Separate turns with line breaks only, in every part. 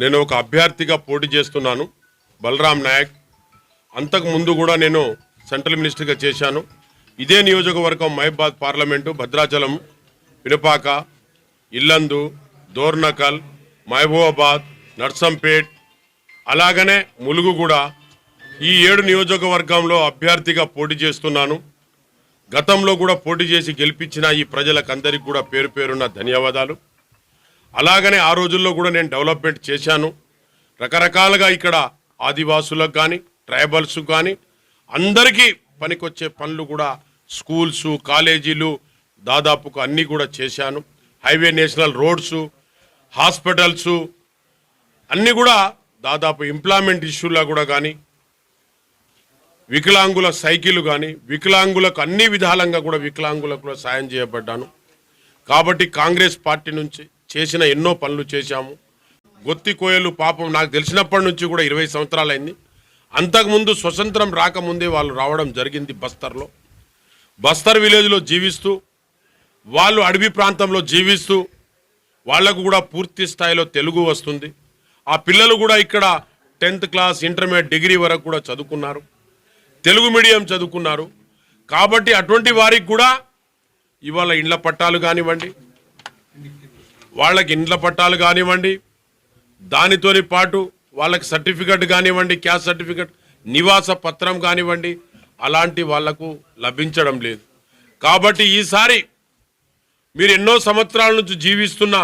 నేను ఒక అభ్యర్థిగా పోటీ చేస్తున్నాను బలరాం నాయక్. అంతకు ముందు కూడా నేను సెంట్రల్ మినిస్టర్గా చేశాను. ఇదే నియోజకవర్గం మహిబాద్ పార్లమెంటు భద్రాచలం పినపాక ఇల్లందు దోర్నకల్ మహబూబాబాద్ నర్సంపేట్. అలాగనే ములుగు కూడా ఈ ఏడు నియోజకవర్గంలో అభ్యర్థిగా పోటీ చేస్తున్నాను. గతంలో కూడా పోటీ చేసి గెలిపించిన ఈ ప్రజలకందరికీ కూడా పేరు పేరున్న ధన్యవాదాలు. అలాగనే ఆ రోజుల్లో కూడా నేను డెవలప్మెంట్ చేశాను. రకరకాలుగా ఇక్కడ ఆదివాసులకు కానీ ట్రైబల్స్ కానీ అందరికీ పనికొచ్చే పనులు కూడా స్కూల్స్ కాలేజీలు దాదాపుకు అన్నీ కూడా చేశాను. హైవే నేషనల్ రోడ్స్ హాస్పిటల్స్ అన్నీ కూడా దాదాపు ఎంప్లాయ్మెంట్ ఇష్యూలా కూడా కానీ వికలాంగుల సైకిల్ కానీ వికలాంగులకు అన్ని విధాలంగా కూడా వికలాంగులకు కూడా సాయం చేయబడ్డాను. కాబట్టి కాంగ్రెస్ పార్టీ నుంచి చేసిన ఎన్నో పనులు చేశాము. గొత్తి కోయలు పాపం నాకు తెలిసినప్పటి నుంచి కూడా ఇరవై సంవత్సరాలైంది. అంతకుముందు స్వతంత్రం రాకముందే వాళ్ళు రావడం జరిగింది బస్తర్లో. బస్తర్ విలేజ్లో జీవిస్తూ వాళ్ళు అడవి ప్రాంతంలో జీవిస్తూ వాళ్ళకు కూడా పూర్తి స్థాయిలో తెలుగు వస్తుంది. ఆ పిల్లలు కూడా ఇక్కడ టెన్త్ క్లాస్ ఇంటర్మీడియట్ డిగ్రీ వరకు కూడా చదువుకున్నారు. తెలుగు మీడియం చదువుకున్నారు. కాబట్టి అటువంటి వారికి కూడా ఇవాళ ఇండ్ల పట్టాలు కానివ్వండి వాళ్ళకి ఇండ్ల పట్టాలు కానివ్వండి దానితోని పాటు వాళ్ళకి సర్టిఫికెట్ కానివ్వండి క్యాస్ట్ సర్టిఫికెట్ నివాస పత్రం కానివ్వండి అలాంటి వాళ్ళకు లభించడం లేదు. కాబట్టి ఈసారి మీరు ఎన్నో సంవత్సరాల నుంచి జీవిస్తున్న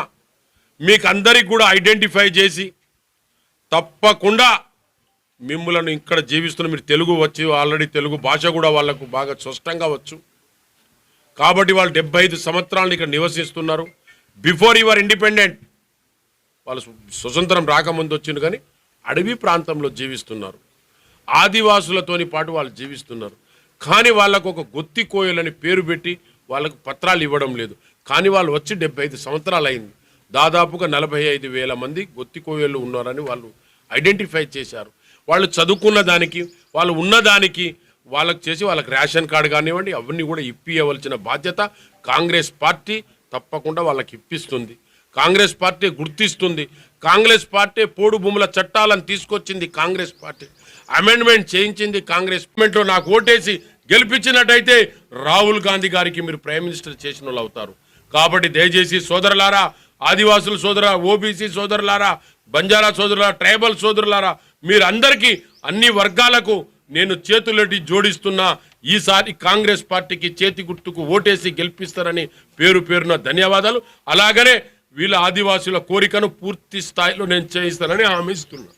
మీకు అందరికి కూడా ఐడెంటిఫై చేసి తప్పకుండా మిమ్మలను ఇక్కడ జీవిస్తున్న మీరు తెలుగు వచ్చి ఆల్రెడీ తెలుగు భాష కూడా వాళ్ళకు బాగా స్పష్టంగా వచ్చు. కాబట్టి వాళ్ళు డెబ్బై ఐదు సంవత్సరాలు ఇక్కడ నివసిస్తున్నారు. బిఫోర్ యువర్ ఇండిపెండెంట్ వాళ్ళు స్వతంత్రం రాకముందు వచ్చింది కానీ అడవి ప్రాంతంలో జీవిస్తున్నారు. ఆదివాసులతోని పాటు వాళ్ళు జీవిస్తున్నారు. కానీ వాళ్ళకు ఒక గొత్తి కోయలని పేరు పెట్టి వాళ్ళకు పత్రాలు ఇవ్వడం లేదు. కానీ వాళ్ళు వచ్చి డెబ్బై ఐదు సంవత్సరాలు అయింది. దాదాపుగా నలభై ఐదు వేల మంది గొత్తి కోయలు ఉన్నారని వాళ్ళు ఐడెంటిఫై చేశారు. వాళ్ళు చదువుకున్న దానికి వాళ్ళు ఉన్నదానికి వాళ్ళకి చేసి వాళ్ళకి రేషన్ కార్డు కానివ్వండి అవన్నీ కూడా ఇప్పియవలసిన బాధ్యత కాంగ్రెస్ పార్టీ తప్పకుండా వాళ్ళకి ఇప్పిస్తుంది కాంగ్రెస్ పార్టీ గుర్తిస్తుంది. కాంగ్రెస్ పార్టీ పోడు భూముల చట్టాలను తీసుకొచ్చింది కాంగ్రెస్ పార్టీ. అమెండ్మెంట్ చేయించింది కాంగ్రెస్లో నాకు ఓటేసి గెలిపించినట్టయితే రాహుల్ గాంధీ గారికి మీరు ప్రైమ్ మినిస్టర్ చేసిన వాళ్ళు అవుతారు. కాబట్టి దయచేసి సోదరులారా ఆదివాసుల సోదర ఓబీసీ సోదరులారా బంజారా సోదరులారా ట్రైబల్ సోదరులారా మీరందరికీ అన్ని వర్గాలకు నేను చేతులటి జోడిస్తున్నా ఈసారి కాంగ్రెస్ పార్టీకి చేతి గుర్తుకు ఓటేసి గెలిపిస్తారని పేరు పేరున ధన్యవాదాలు. అలాగనే వీళ్ళ ఆదివాసుల కోరికను పూర్తి స్థాయిలో నేను చేయిస్తానని హామీ ఇస్తున్నాను